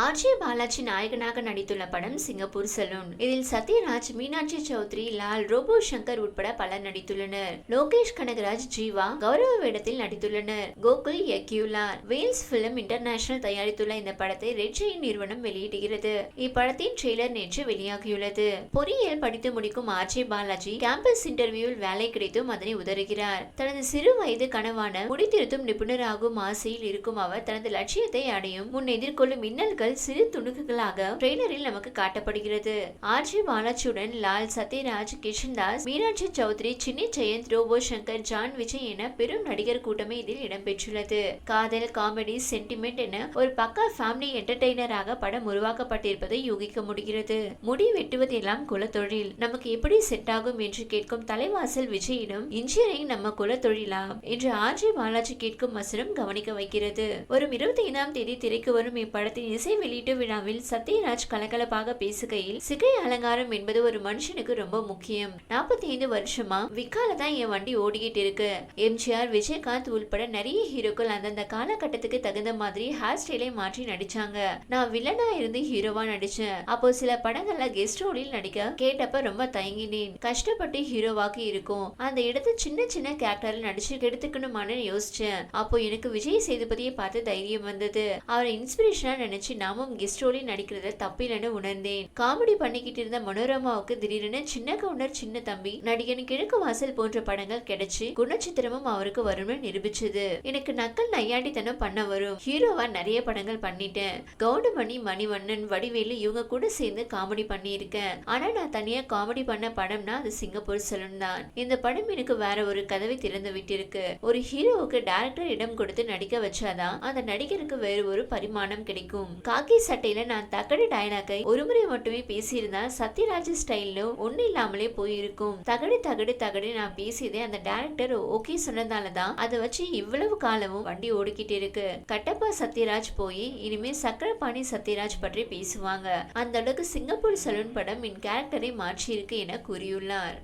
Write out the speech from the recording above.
RJ Balaji நாயகனாக நடித்துள்ள படம் சிங்கப்பூர் சலூன். இதில் சத்யராஜ் மீனாட்சி சௌத்ரி லால் ரோபோ சங்கர் உட்பட பலர் நடித்துள்ளனர். லோகேஷ் கனகராஜ் ஜீவா கௌரவ வேடத்தில் நடித்துள்ளனர். கோகுல் யக்யூலார் வேல்ஸ் பிலிம் இன்டர்நேஷனல் தயாரித்துள்ள இந்த படத்தை ரெட்ஜெயின் நிறுவனம் வெளியிடுகிறது. இப்படத்தின் ட்ரெய்லர் நேற்று வெளியாகியுள்ளது. பொறியியல் படித்து முடிக்கும் ஆர்ஜே பாலாஜி கேம்பஸ் இன்டர்வியூவில் வேலை கிடைத்தும் அதனை உதறுகிறார். தனது சிறு வயது கனவான முடித்திருத்தும் நிபுணராகும் ஆசையில் இருக்கும் அவர் தனது லட்சியத்தை அடையும் முன் எதிர்கொள்ளும் மின்னல்கள் சிறு துணுக்குகளாக ட்ரெய்லரில் நமக்கு காட்டப்படுகிறது. ஆர்ஜி பாலாஜியுடன் லால் சத்யராஜ் கிஷன்தாஸ் மீனாட்சி சௌத்ரி சின்னி ஜெயந்த் ரோபோ சங்கர் ஜான் விஜய் என பெரும் நடிகர் கூட்டமே இதில் இடம்பெற்றுள்ளது. காதல் காமெடி சென்டிமெண்ட் என ஒரு பக்கா ஃபேமிலி என்டர்டெய்னராக படம் உருவாக்கப்பட்டிருப்பதை யூகிக்க முடிகிறது. முடி வெட்டுவது எல்லாம் குலத்தொழில். நமக்கு எப்படி செட் ஆகும் என்று கேட்கும் தலைவாசல் விஜயிடம் இன்ஜினியரிங் நம்ம குலத்தொழிலா? என்று ஆர்ஜி பாலாஜி கேட்கும் வசனம் கவனிக்க வைக்கிறது. வரும் இருபத்தி ஐந்தாம் தேதி திரைக்கு வரும் இப்படத்தின் இசை வெளியீட்டு விழாவில் சத்யராஜ் கலகலப்பாக பேசுகையில் சிகை அலங்காரம் என்பது ஒரு மனுஷனுக்கு ரொம்ப முக்கியம். நாற்பத்தி ஐந்து வருஷமா விக்கால தான் என் வண்டி ஓடிக்கிட்டு இருக்கு. எம்ஜிஆர் விஜயகாந்த் உள்பட நிறைய ஹீரோக்கள் அந்தந்த காலகட்டத்துக்கு தகுந்த மாதிரி ஹேர் ஸ்டைலை மாற்றி நடிச்சாங்க. நான் வில்லனா இருந்து ஹீரோவா நடிச்சேன். அப்போ சில படங்கள்ல கெஸ்ட் ரோலில் நடிக்க கேட்டப்ப ரொம்ப தயங்கினேன். கஷ்டப்பட்டு ஹீரோவாக்கு இருக்கும். அந்த இடத்த சின்ன சின்ன கேரக்டர்ல நடிச்சு கெடுத்துக்கணுமான்னு யோசிச்சேன். அப்போ எனக்கு விஜய் சேதுபதியை பார்த்து தைரியம் வந்தது. அவரை இன்ஸ்பிரேஷனா நினைச்சு நாமும் கெஸ்ட் ரோலில் நடிக்கிறத தப்பில்லைன்னு உணர்ந்தேன். காமெடி பண்ணிக்கிட்டு இருந்த மனோரமாவுக்கு திடீரென சின்ன கவுண்டர் சின்ன தம்பி நடிகன் கிழக்கு வாசல் போன்ற படங்கள் கிடைச்சு குணச்சித்திரமும் அவருக்கு வரும்னு நிரூபிச்சது. எனக்கு நக்கல் நையாண்டித்தனம் பண்ண வரும். ஹீரோவா நிறைய படங்கள் பண்ணிட்டேன். கவுண்டமணி மணிவண்ணன் வடிவேலு இவங்க கூட சேர்ந்து காமெடி பண்ணியிருக்கேன். ஆனா நான் தனியா காமெடி பண்ண படம்னா அது சிங்கப்பூர் சலூன் தான். இந்த படம் எனக்கு வேற ஒரு கதவை திறந்து விட்டிருக்கு. ஒரு ஹீரோவுக்கு டேரக்டர் இடம் கொடுத்து நடிக்க வச்சாதான் அந்த நடிகருக்கு வேறு ஒரு பரிமாணம் கிடைக்கும். காக்கி சட்டையில நான் தகடு டயலாக்கை ஒருமுறை மட்டுமே பேசியிருந்தா சத்யராஜ் ஸ்டைல்ல ஒண்ணு இல்லாமலே போயிருக்கும். தகடு தகடு தகடு நான் பேசியதே அந்த டேரக்டர் ஓகே சொன்னதால தான் அதை வச்சு இவ்வளவு காலமும் வண்டி ஓடிக்கிட்டு இருக்கு. கட்டப்பா சத்யராஜ் போய் இனிமே சக்கரபாணி சத்யராஜ் பற்றி பேசுவாங்க. அந்த அளவுக்கு சிங்கப்பூர் சலூன் படம் என் கேரக்டரை மாற்றியிருக்கு என கூறியுள்ளார்.